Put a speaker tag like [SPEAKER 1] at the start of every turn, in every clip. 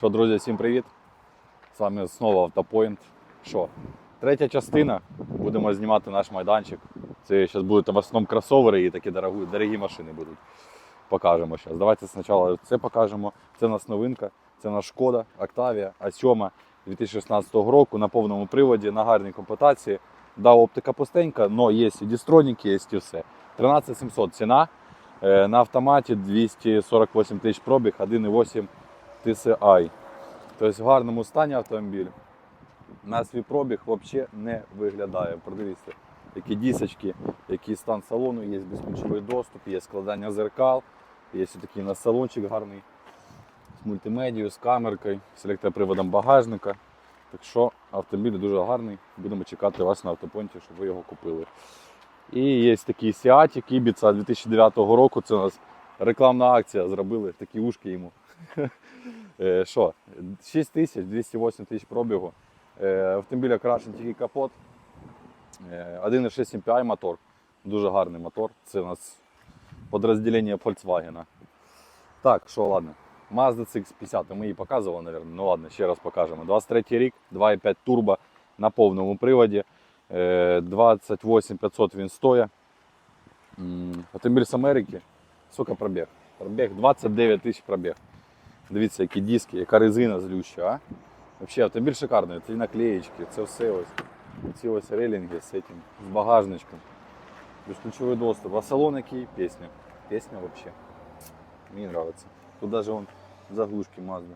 [SPEAKER 1] Що, друзі, всім привіт! З вами знову Автопоінт. Що? Третя частина. Будемо знімати наш майданчик. Це зараз будуть в основному кросовери і такі дорогі, дорогі машини будуть. Покажемо зараз. Давайте спочатку це покажемо. Це у нас новинка. Це у Шкода Octavia A7 2016 року на повному приводі, на гарній комплектації. Да, оптика пустенька, але є і дістроніки, є і все. 13700 ціна. Е, На автоматі 248 тисяч пробіг, 1,8 TCI. Тобто в гарному стані автомобіль. На свій пробіг взагалі не виглядає. Подивіться, які дісочки, який стан салону, є безключовий доступ, є складання зеркал, є такий у нас салончик гарний з мультимедією, з камеркою, з електроприводом багажника. Так що автомобіль дуже гарний. Будемо чекати вас на автопонті, щоб ви його купили. І є такий Сіатік Ібіца 2009 року. Це у нас рекламна акція. Зробили такі ушки йому. Е, Що? 6 тисяч, 208 тисяч пробігу. Е, Автомобіль тільки капот. Е, 1,6 MPI мотор. Дуже гарний мотор. Це у нас підрозділення Volkswagen. Так, що ладно. Mazda CX-50, ми її показували, мабуть. Ну ладно, ще раз покажемо. 23 рік, 2,5 турбо на повному приводі. Е, 28 500 він стоїть. Автомобіль з Америки. Сколько пробіг? Пробіг 29 тисяч пробіг. Дивіться, які диски, яка резина злюща, а? Взагалі, автомобіль шикарний, ці наклеєчки, це все ось. Ці ось рейлінги з, цим, з багажничком. Безключовий доступ. А салон який? Пісня. Пісня взагалі. Мені подобається. Тут навіть вон заглушки Mazda.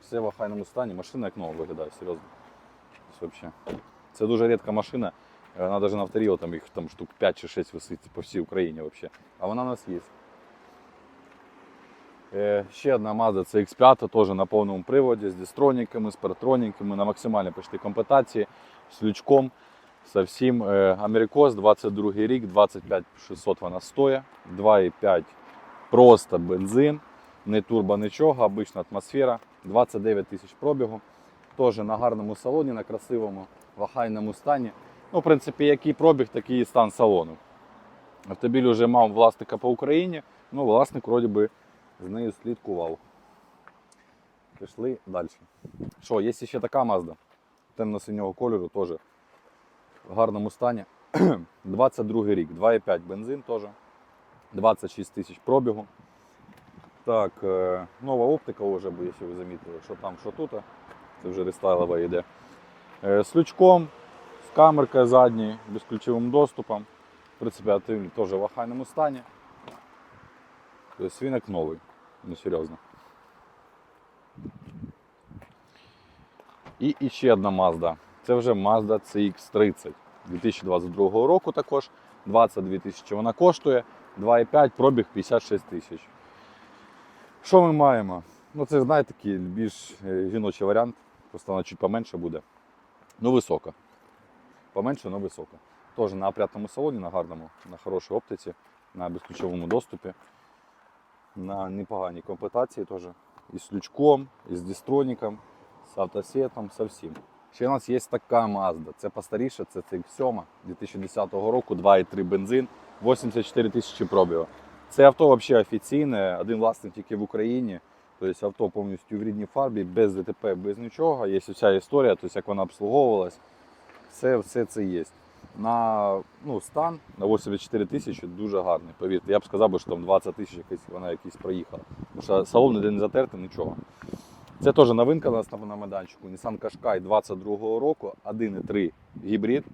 [SPEAKER 1] Все в охайному стані. Машина як нова виглядає, серйозно. Вообще. Це дуже рідка машина. Вона навіть на авторіо там їх там штук 5 чи 6 висить по всій Україні вообще. А вона у нас є. Е, Ще одна Mazda CX5, теж на повному приводі, з дистроніками, з паратроніками, на максимальній почти комплектації, з лючком, со всім. Е, Америкос, 22 рік, 25 600 вона стоїть, 2,5 просто бензин, не турбо нічого, обична атмосфера, 29 тисяч пробігу. Теж на гарному салоні, на красивому, в стані. Ну, в принципі, який пробіг, такий і стан салону. Автомобіль вже мав власника по Україні, ну, власник вроді би з нею слідкував. Пішли далі. Що, є ще така Mazda темно-синього кольору, теж в гарному стані. 22 рік, 2,5 бензин теж. 26 тисяч пробігу. Так, е, нова оптика вже, бо якщо ви замітили, що там, що тут. Це вже рестайлова йде. Е, З лючком, з камеркою задньою, безключовим доступом. В принципі, теж в охайному стані. Тобто він як новий. Ну серйозно. І, ще одна Mazda. Це вже Mazda CX-30 2022 року також. 22 тисячі вона коштує. 2,5 пробіг 56 тисяч. Що ми маємо? Ну це, знаєте, такий більш е, жіночий варіант. Просто вона чуть поменше буде. Ну, висока. Поменше, але висока. Теж на опрятному салоні, на гарному, на хорошій оптиці, на безключовому доступі на непоганій комплектації теж. І з лючком, і з дистроніком, з автосетом, со всім. Ще у нас є така Mazda. Це постаріше, це CX-7 2010 року, 2,3 бензин, 84 тисячі пробігу. Це авто взагалі офіційне, один власник тільки в Україні. Тобто авто повністю в рідній фарбі, без ДТП, без нічого. Є вся історія, тобто як вона обслуговувалась. Все, все це є. На ну, стан на 84 тисячі дуже гарний. Повірте, я б сказав, що там 20 тисяч вона якийсь проїхала. Тому що салон ніде не затертий, нічого. Це теж новинка у на, майданчику. Nissan Qashqai 22 року, 1,3 гібрид.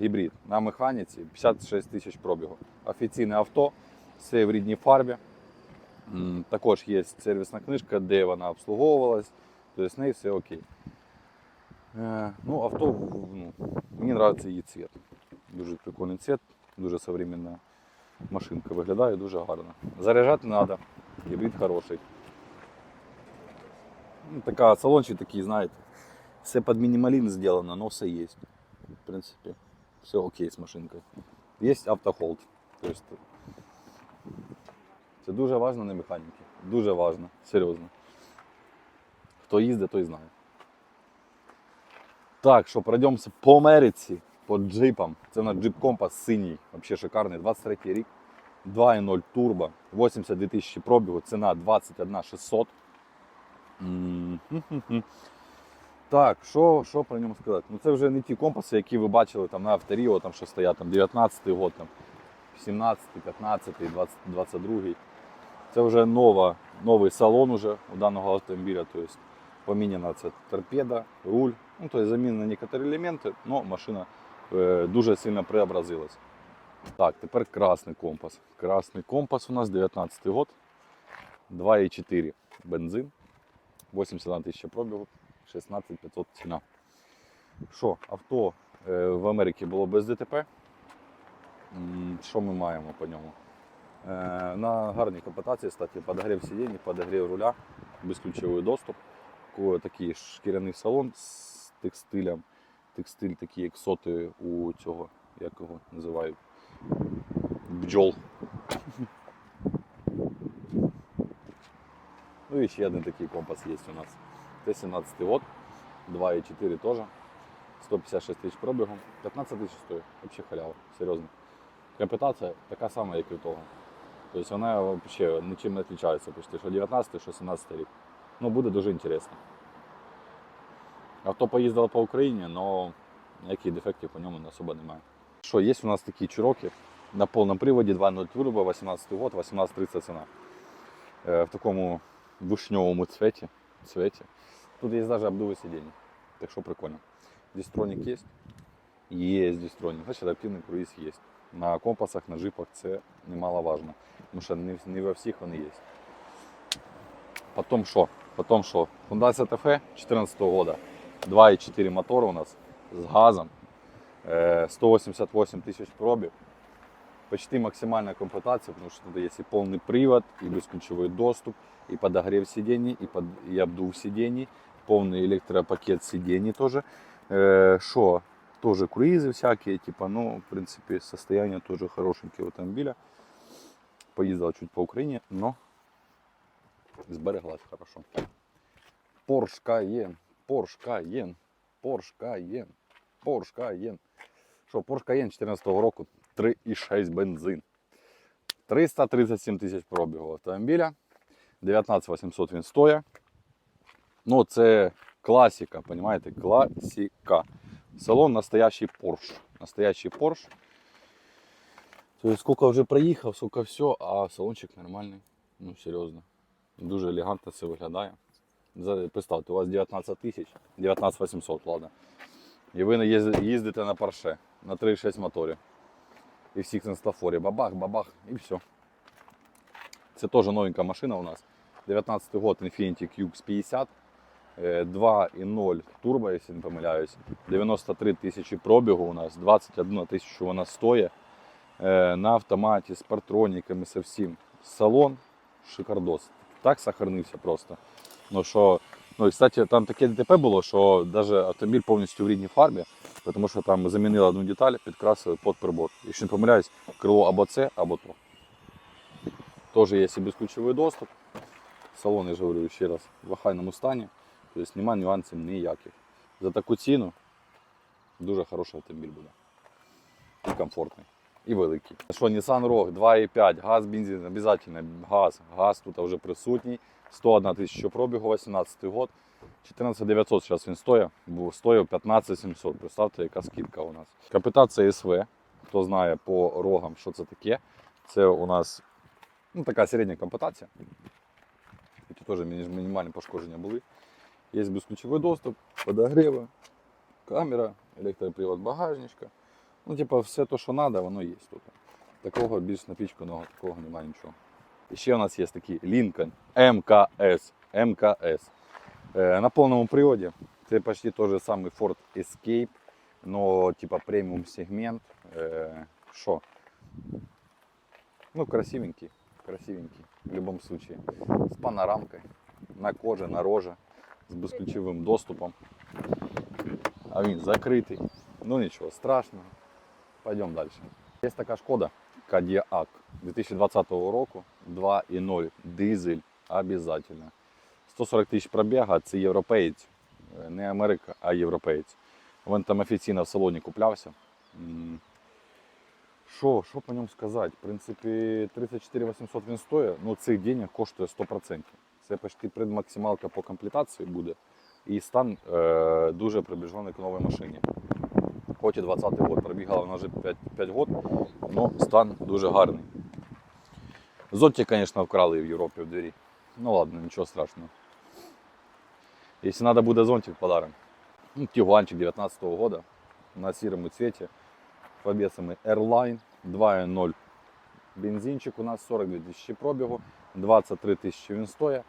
[SPEAKER 1] Гібрид на механіці 56 тисяч пробігу. Офіційне авто, все в рідній фарбі. Також є сервісна книжка, де вона обслуговувалась, тобто з нею все окей. Е, Ну, авто, ну, мені подобається її цвіт. Дуже прикольний цвіт, дуже современна машинка виглядає, дуже гарно. Заряджати треба, гібрид хороший. Ну, така, салончик такий, знаєте, все під мінімалізм зроблено, але все є. В принципі, все окей з машинкою. Є автохолд. Тобто, це дуже важливо на механіки. Дуже важливо, серйозно. Хто їздить, той знає. Так, що пройдемося по Америці, по джипам. Це у нас джип компас синій, взагалі шикарний, 23 рік, 2.0 турбо, 82 тисячі пробігу, ціна 21 600. М, хм-хм-хм. Так, що, що про ньому сказати? Ну це вже не ті компаси, які ви бачили там на авторіо, там що стоять там 19-й год, там 17-й, 15-й, 22-й. Це вже нова, новий салон уже у даного автомобіля. Тобто поміняна ця торпеда, руль. Ну, тобто замінені некоторі елементи, але машина дуже сильно преобразилась. Так, тепер красний компас. Красний компас у нас 19 год, 2,4 бензин, 81 тисяча пробігу, 16 500 ціна. Що, авто е, в Америці було без ДТП. Що ми маємо по ньому? Е, На гарній комплектації, кстати, подогрів сидінь, подогрів руля, безключовий доступ, такий шкіряний салон з текстилем. Текстиль такий, як соти у цього, як його називають, бджол. Ну і ще один такий компас є у нас. Т-17 год, 2,4 теж. 156 тисяч пробігу, 15 тисяч стоїть, взагалі халява, серйозно. Комплектація така сама, як і у того. Тобто вона взагалі нічим не відрізняється, почти, що 19, що 17 рік. Ну, буде дуже інтересно. Авто поїздило по Україні, але ніяких дефектів по ньому особо немає. Що, є у нас такі чуроки на повному приводі 2.0 турбо, 18 год, 18.30 ціна. Е, в такому вишньовому цвіті. цвіті. Тут є навіть обдуви сидіння. Так що прикольно. Дистронік є? Є дистронік. Значить, адаптивний круїз є. На компасах, на джипах це немаловажно. Тому що не, не во всіх вони є. Потім що? Потім що? Hyundai Santa Fe 14 года. 2,4 мотор у нас з газом. Е, 188 тисяч пробіг. Почти максимальная комплектация, потому что тут есть и полный привод, и бесключевой доступ, и подогрев сидений, и, под, и обдув сидений, полный электропакет сидений тоже. Э, Что? тоже круизы всякие, типа, ну, в принципе, состояние тоже хорошенькое автомобиля. Поездил чуть по Украине, но сбереглась хорошо. Porsche Cayenne, Porsche Cayenne, Porsche Cayenne, Porsche Cayenne. Що, Porsche Cayenne 14 року 3,6 бензин. 337 тисяч пробігу автомобіля. 19 800 він стоїть. Ну, це класика, понимаете? Класика. Салон настоящий Porsche. Настоящий Porsche. То есть сколько вже проїхав, сколько все, а салончик нормальний. Ну, серйозно. Дуже елегантно це виглядає. Представте, у вас 19 тисяч, 19 800, ладно. І ви їзд- їздите на Porsche на 3,6 моторі. І всіх на стафорі. Бабах, бабах і все. Це теж новенька машина у нас. 19 год Infiniti QX50. е, 2.0 турбо, якщо не помиляюсь. 93 тисячі пробігу у нас, 21 тисячу вона стоїть. На автоматі з партроніками, со всім. Салон шикардос. Так сохранився просто. Ну що, ну і кстати, там таке ДТП було, що навіть автомобіль повністю в рідній фарбі, тому що там замінили одну деталь, підкрасили під прибор. Якщо не помиляюсь, крило або це, або то. Теж є і безключовий доступ. Салон, я ж говорю ще раз, в охайному стані. Тобто немає нюансів ніяких. За таку ціну дуже хороший автомобіль буде. І комфортний. І великий. Що, Nissan Rogue 2,5, газ, бензин, обов'язково газ. Газ тут вже присутній. 101 тисяча пробігу, 18 год. 14 900 зараз він стоїть, бо стоїв 15 700. Представте, яка скидка у нас. Капітація СВ. Хто знає по рогам, що це таке. Це у нас ну, така середня комплектація. Тут теж міні- мінімальні пошкодження були. Є безключовий доступ, подогреви, камера, електропривод багажничка. Ну, типа, все те, що треба, воно є тут. Такого більш напічканого, такого немає нічого. І ще у нас є такий Lincoln МКС. МКС. Е, на повному приводі. Це почти той же самий Ford Escape, но типа преміум сегмент. Е, Що? Ну, красивенький. Красивенький. В будь-якому случае. З панорамкою. На коже, на роже. З безключовим доступом. А він закритий. Ну нічого страшного. Пойдемо далі. Є така шкода Кадіак 2020 року 2.0 дизель обязательно. 140 тисяч пробіга, це європеєць. Е, Не Америка, а європеєць. Він там офіційно в салоні куплявся. Що, що по ньому сказати? В принципі, 34 800 він стоїть, ну цих денег коштує 100%. Це почти предмаксималка по комплектації буде. І стан е, дуже приближений к новій машині. Хоч і 20-й год, пробігала вона вже 5, 5 год, але стан дуже гарний. Зодті, звісно, вкрали в Європі в двері. Ну ладно, нічого страшного. Якщо треба буде зонтик подарим. Ну, Тігуанчик 19-го года на сірому цвіті. Побесами Airline 2.0 бензинчик у нас 42 тисячі пробігу, 23 тисячі він стоїть.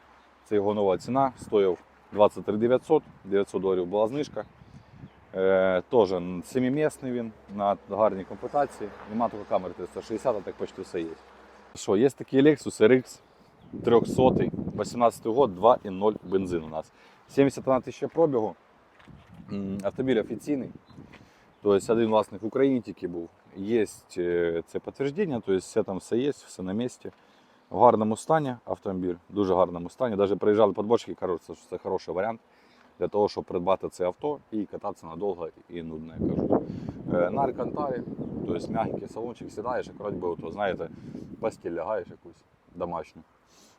[SPEAKER 1] Це його нова ціна, стоїв 23 900, 900 доларів була знижка. Е, Теж семимісний він на гарній комплектації. Нема тільки камери 360, а так почти все є. Що, є такий Lexus RX 300, 18 год, 2.0 бензин у нас. 71 тисяча пробігу. Автомобіль офіційний. Тобто один власник в Україні тільки був. Є е, це підтвердження, тобто все там все є, все на місці. В гарному стані автомобіль, дуже гарному стані. Навіть приїжджали подборщики, кажуть, що це хороший варіант для того, щоб придбати це авто і кататися надовго і нудно, як кажуть. Е, На Алькантарі, тобто м'який салончик, сідаєш, як би, ото, знаєте, постіль лягаєш якусь домашню.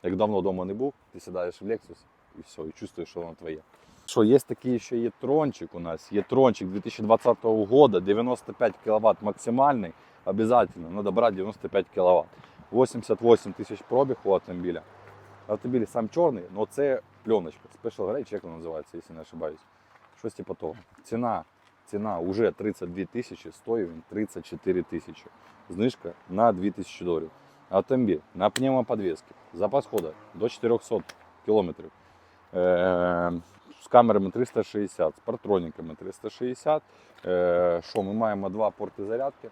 [SPEAKER 1] Як давно вдома не був, ти сідаєш в Lexus і все, і чувствуєш, що воно твоє. Що, є такий ще є трончик у нас, є трончик 2020 года, 95 кВт максимальний, обязательно, надо брать 95 кВт. 88 тисяч пробіг у автомобіля. Автомобіль сам чорний, але це пленочка, Special Grade, як воно називається, якщо не ошибаюсь. Щось типу того. Ціна, ціна вже 32 тисячі, стоїть він 34 тисячі. Знижка на 2 тисячі доларів. Автомобіль на пневмоподвесці, запас ходу до 400 кілометрів. Е, з камерами 360, з партроніками 360. Е, Що ми маємо два порти зарядки,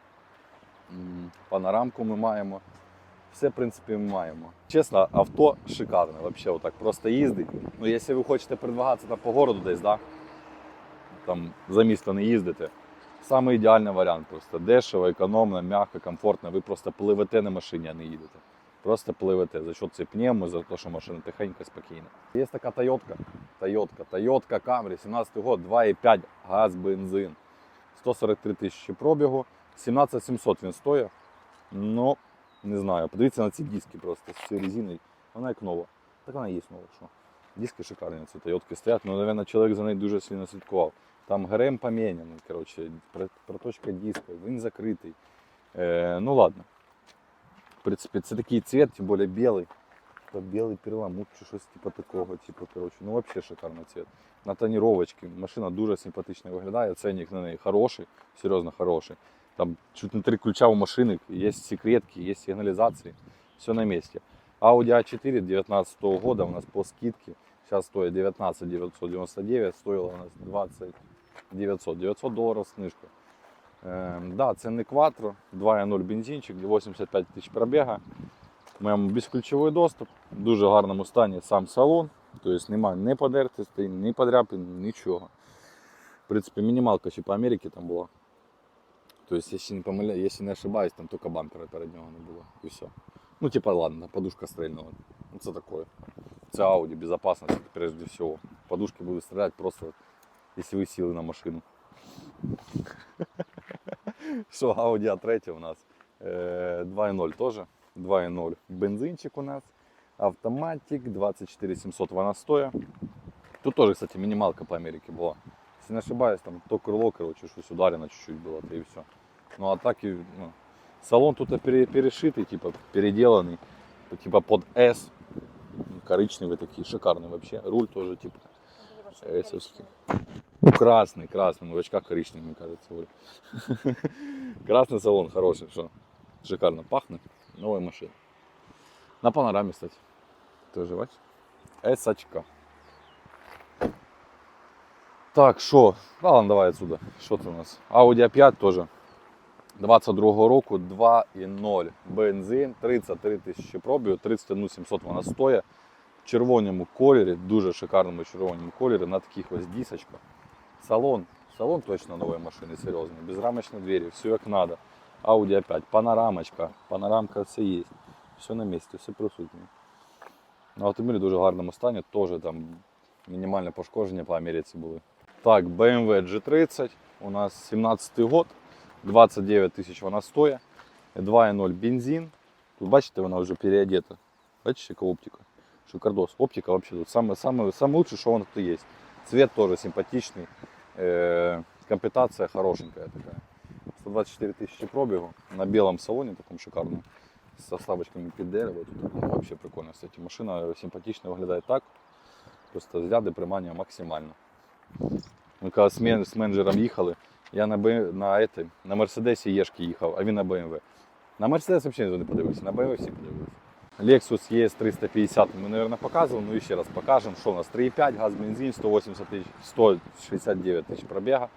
[SPEAKER 1] панорамку ми маємо. Все, в принципі, ми маємо. Чесно, авто шикарне, взагалі, отак просто їздить. Ну, якщо ви хочете передвигатися там по городу десь, да? там за місто не їздите. Саме ідеальний варіант просто дешево, економно, м'яко, комфортно. Ви просто пливете на машині, а не їдете. Просто пливете за що це пневмо, за те, що машина тихенько, спокійно. Є така Тойотка, Тойотка, Тойотка Camry, 17 год, 2,5 газ, бензин. 143 тисячі пробігу, 17700 він стоїть. Ну, не знаю, подивіться на ці диски просто з цією резиною. Вона як нова. Так вона є нова. Що? Диски шикарні, ці Тойотки стоять, ну, мабуть, чоловік за нею дуже сильно слідкував. Там ГРМ поміняний, коротше, проточка диска, він закритий. Е, ну ладно. В принципі, це такий цвет, тим більше білий. Та білий перламутр чи щось типу такого, типу, коротше. Ну, взагалі шикарний цвет. На тоніровочці. Машина дуже симпатично виглядає, ценник на неї хороший, серйозно хороший. Там чуть не три ключа у машины, есть секретки, есть сигнализации, все на месте. Audi A4 2019 года у нас по скидке сейчас стоит 19 999, стоила у нас 20 900, 900 долларов снижка. Ем, да, це не Quattro, 2.0 бензинчик, 85 тисяч пробіга. Маємо безключовий доступ, в дуже гарному стані сам салон, тобто немає ні подертостей, ні подряпин, нічого. В принципі, мінімалка ще по Америці там була. То есть, если не помиляю, если не ошибаюсь, там только бампера перед нього не було. І все. Ну, типа, ладно, подушка стрельнула. Ну, це такое. Це Audi, безопасность прежде всего. Подушки будуть стріляти просто, если ви сіли на машину. Що, Audi A3 у нас е, 2.0 теж. 2.0 бензинчик у нас. Автоматик, 24 700 вона стоїть. Тут тоже, кстати, минималка по Америке была. Если не ошибаюсь, там то крыло, короче, что ударено чуть-чуть было, то и все. Ну а так и, ну, салон тут пере- перешитый, типа переделанный, типа под S. Коричневый такие, шикарный вообще. Руль тоже типа эсовский. Ну, красный, красный, ну, в очках коричневый, мне кажется. Оля. Красный салон хороший, что шикарно пахнет. Новая машина. На панораме, кстати. Тоже, бачиш? S-очка. Так, що? А, ладно, давай отсюда. Що це у нас? Audi A5 теж. 22-го року 2.0 бензин, 33 тисячі пробігу, 31 700 вона стоїть. В червоному кольорі, дуже шикарному червоному кольорі, на таких ось дісочках. Салон, салон точно нової машини, серйозний, безрамочні двері, все як надо. Audi A5, панорамочка, панорамка все є. Все на місці, все присутнє. На автомобілі дуже гарному стані, теж там мінімальне пошкодження по Америці були. Так, BMW G30, у нас 17 год, 29 тисяч вона стоїть, 2.0 бензин. Тут бачите, вона вже переодета. Бачите, яка оптика? Шикардос. Оптика вообще тут самое, самое, самое лучшее, что он тут есть. Цвет тоже симпатичный. Э, комплектация хорошенькая такая. 124 тысячи пробегу на белом салоне таком шикарном. Со вставочками під дерево. Тут ну, вообще прикольно, кстати. Машина симпатично виглядає так. Просто взгляди примання максимально. Ми коли з, менеджером їхали, я на, Б- на, на Мерседесі Єшки їхав, а він на BMW. На Мерседес взагалі не подивився, на BMW всі подивилися. Lexus ES 350 ми, мабуть, показували, ну і ще раз покажемо, що у нас 3,5, газ, бензин, 180 тисяч, 169 тисяч пробіга.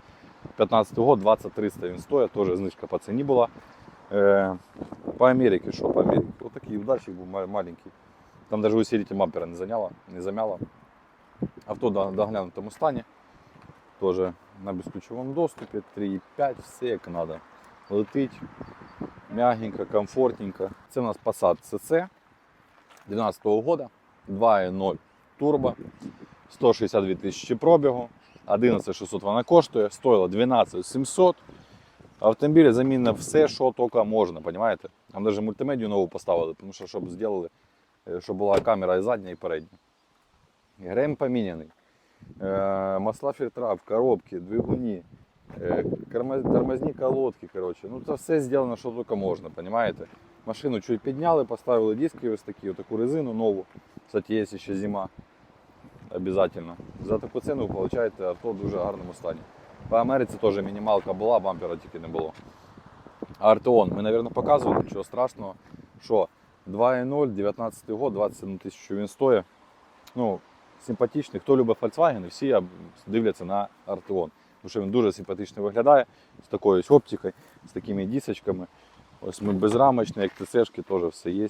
[SPEAKER 1] 15 год, 20 300 він стоїть, теж знижка по ціні була. Е, по Америці, що по Америці? Ось такий ударчик був маленький. Там навіть усилитель бампера не заняло, не замяло. Авто в доглянутому стані. Тоже на безключовому доступі, 3,5, все як треба. Летить мягенько, комфортненько. Це у нас Passat CC 12 года, 2.0 турбо, 162 тисячі пробігу, 11600 вона коштує, стоїла 12700. Автомобіль замінив все, що тільки можна, понимаєте? Там навіть мультимедію нову поставили, тому що щоб зробили, е, щоб була камера і задня, і передня. Грем поміняний. Е, масла фільтра в коробці, двигуні, е, тормозні колодки, коротше. Ну це все зроблено, що тільки можна, понимаете? Машину чуть підняли, поставили диски ось такі, таку резину нову. Кстати, є ще зима. Обязательно. За таку ціну ви получаєте авто в дуже гарному стані. По Америці теж мінімалка була, бампера тільки не було. Артеон ми, мабуть, показували, нічого страшного. Що 2.0, 19 год, 27 тисяч він стоїть. Ну, симпатичний. Хто любить Volkswagen, всі дивляться на Артеон. Тому що він дуже симпатично виглядає з такою ось оптикою, з такими дісочками. Ось ми безрамочні, як ТЦшки, теж все є.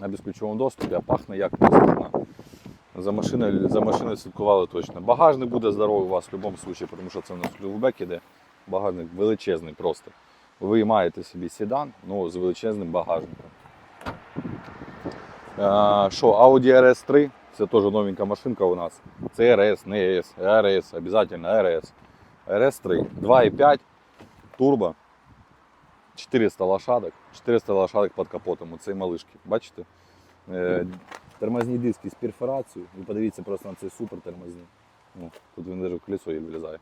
[SPEAKER 1] На безключовому доступі, а пахне як просто. За машиною, за машиною слідкували точно. Багажник буде здоровий у вас в будь-якому випадку, тому що це у нас лювбек іде. Багажник величезний просто. Ви маєте собі седан, ну, з величезним багажником. Що, Audi RS3, це теж новенька машинка у нас. Це RS, не RS, RS, обов'язково RS. RS3, 2,5, турбо, 400 лошадок, 400 лошадок під капотом, оцей малишки. Бачите? Е, Тормозні диски з перфорацією. Ви подивіться просто на цей супер тормозні. Ну, тут він навіть в колесо їй вилізає.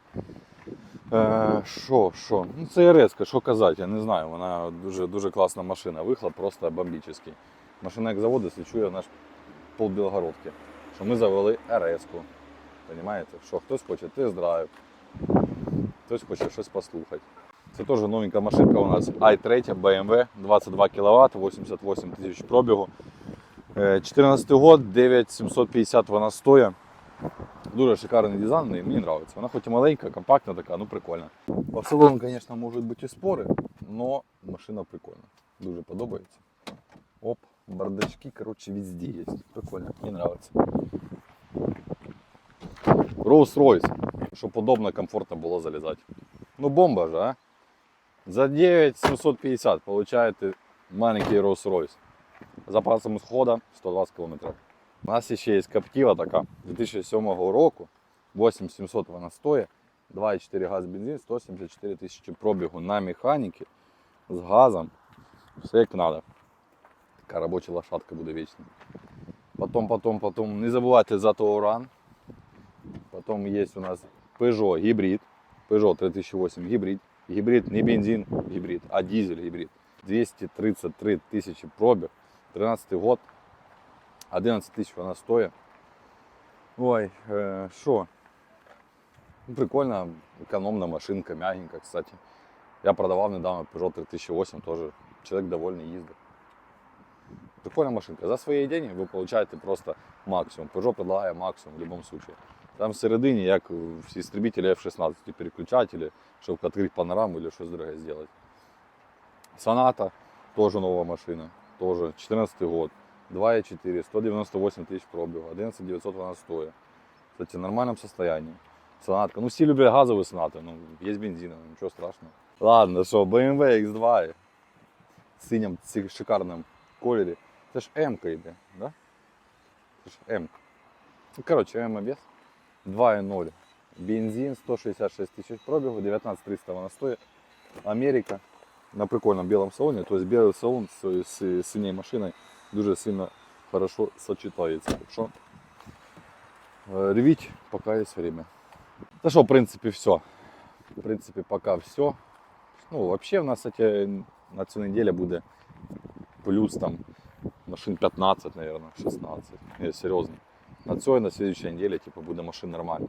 [SPEAKER 1] Е, Що, що? Ну це РС, що казати, я не знаю. Вона дуже, дуже класна машина. Вихлоп просто бомбічний. Машина як заводу слідчує наш пол Білгородки. Що ми завели РС-ку. Понимаєте? Що хтось хоче тест-драйв, хтось хоче щось послухати. Це теж новенька машинка у нас i3 BMW 22 кВт, 88 тисяч пробігу. Е, 14 год, 9750 вона стоїть. Дуже шикарний дизайн, мені подобається. Вона хоч і маленька, компактна така, ну прикольна. По салону, звісно, можуть бути і спори, але машина прикольна. Дуже подобається. Оп, бардачки, коротше, везде є. Прикольно, мені подобається. Rolls-Royce, щоб удобно, комфортно було залізати. Ну бомба же, а? За 9750 получаєте маленький Rolls-Royce. Запасом хода 120 км. У нас ще є Captiva така 2007 року. 8700 вона стоїть. 2,4 газ бензин, 174 тисячі пробігу на механіки з газом. Все як треба. Така робоча лошадка буде вічна. Потом, потом, потом. Не забувайте за Тауран. Потом є у нас Peugeot гібрид. Peugeot 3008 гібрид. Гібрид не бензин гібрид, а дизель гібрид. 233 тисячі пробіг. 13 год. 11 тисяч вона стоїть. Ой, е, що? Ну, прикольна, економна машинка, мягенька, кстати. Я продавав недавно Peugeot 3008, теж чоловік довольний їздив. Прикольна машинка. За свої деньги ви получаєте просто максимум. Peugeot предлагає максимум в будь-якому випадку. Там всередині, як всі істребителі F-16, переключателі, щоб відкрити панораму або щось дороге зробити. Соната, теж нова машина, теж 14 год. 2,4, 198 тисяч пробігу, 11 900 вона стоїть. Кстати, в нормальному состоянии. Сонатка. Ну всі люблять газові сонати, ну є бензин, нічого страшного. Ладно, що, BMW X2 в синім ці- шикарному кольорі. Це ж М-ка йде, да? Це ж М. Ну, коротше, М без. 2,0. Бензин 166 тисяч пробігу, 19 300 вона стоїть. Америка на прикольному білому салоні. Тобто білий салон з, з, з синьою машиною дуже сильно хорошо сочетается. Так що е, ревіть, поки є время. Та що, в принципі, все. В принципі, поки все. Ну, вообще в нас кстати, на цю неділю буде плюс там машин 15, наверное, 16. Не, серйозно. На цю і на следующей неделе типа, буде машин нормально.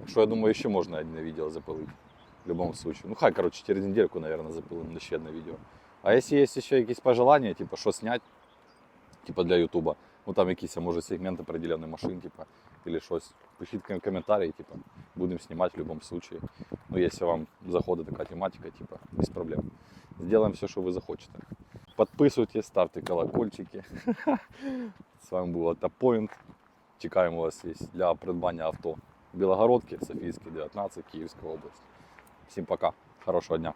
[SPEAKER 1] Так що я думаю, ще можна одне відео запилити. В любом случае. Ну хай, короче, через недельку, наверное, запилим ще одне відео. А якщо є ще якісь пожелання, типа, що зняти, типа для Ютуба, ну там якісь, а може, сегменти определенных машин, типа, или щось, пишіть ком- коментарі, типа, будемо знімати в будь-якому случае. Ну, якщо вам заходить така тематика, типа, без проблем. Сделаем все, що ви захочете. Підписуйтесь, ставте колокольчики. З вами був Автопоінт. Чекаємо вас есть для придбання авто. Білогородки, Софійський, 19, Київська область. Всім пока. Хорошого дня.